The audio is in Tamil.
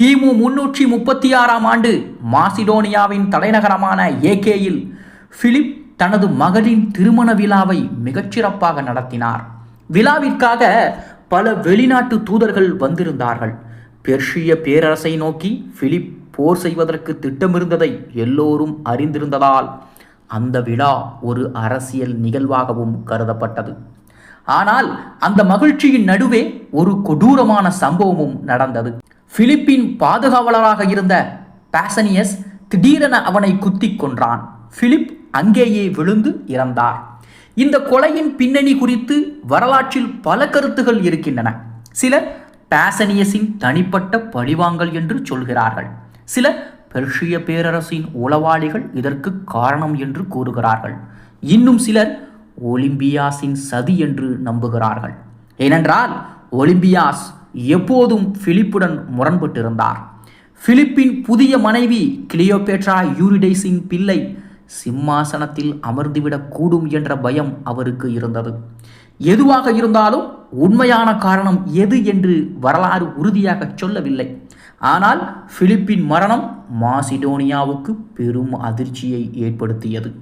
கிமு முன்னூற்றி முப்பத்தி ஆறாம் ஆண்டு மாசிடோனியாவின் தலைநகரமான ஏகேயில் பிலிப் தனது மகளின் திருமண விழாவை மிகச்சிறப்பாக நடத்தினார். விழாவிற்காக பல வெளிநாட்டு தூதர்கள் வந்திருந்தார்கள். பெர்ஷிய பேரரசை நோக்கி பிலிப் போர் செய்வதற்கு திட்டமிருந்ததை எல்லோரும் அறிந்திருந்ததால் அந்த விழா ஒரு அரசியல் நிகழ்வாகவும் கருதப்பட்டது. ஆனால் அந்த மகிழ்ச்சியின் நடுவே ஒரு கொடூரமான சம்பவமும் நடந்தது. பிலிப்பின் பாதுகாவலராக இருந்த பாசனியஸ் திடீரென அவனை குத்திக் கொன்றான். பிலிப் அங்கேயே விழுந்து இறந்தார். இந்த கொலையின் பின்னணி குறித்து வரலாற்றில் பல கருத்துகள் இருக்கின்றன. சிலர் பாசனியஸின் தனிப்பட்ட பழிவாங்கல் என்று சொல்கிறார்கள். சில பெர்ஷிய பேரரசின் உளவாளிகள் இதற்கு காரணம் என்று கூறுகிறார்கள். இன்னும் சிலர் ஒலிம்பியாஸின் சதி என்று நம்புகிறார்கள். ஏனென்றால் ஒலிம்பியாஸ் எப்போதும் பிலிப்புடன் முரண்பட்டிருந்தார். பிலிப்பின் புதிய மனைவி கிளியோபேட்ரா யூரிடைஸின் பிள்ளை சிம்மாசனத்தில் அமர்ந்துவிடக் கூடும் என்ற பயம் அவருக்கு இருந்தது. எதுவாக இருந்தாலும் உண்மையான காரணம் எது என்று வரலாறு உறுதியாக சொல்லவில்லை. ஆனால் பிலிப்பின் மரணம் மாசிடோனியாவுக்கு பெரும் அதிர்ச்சியை ஏற்படுத்தியது.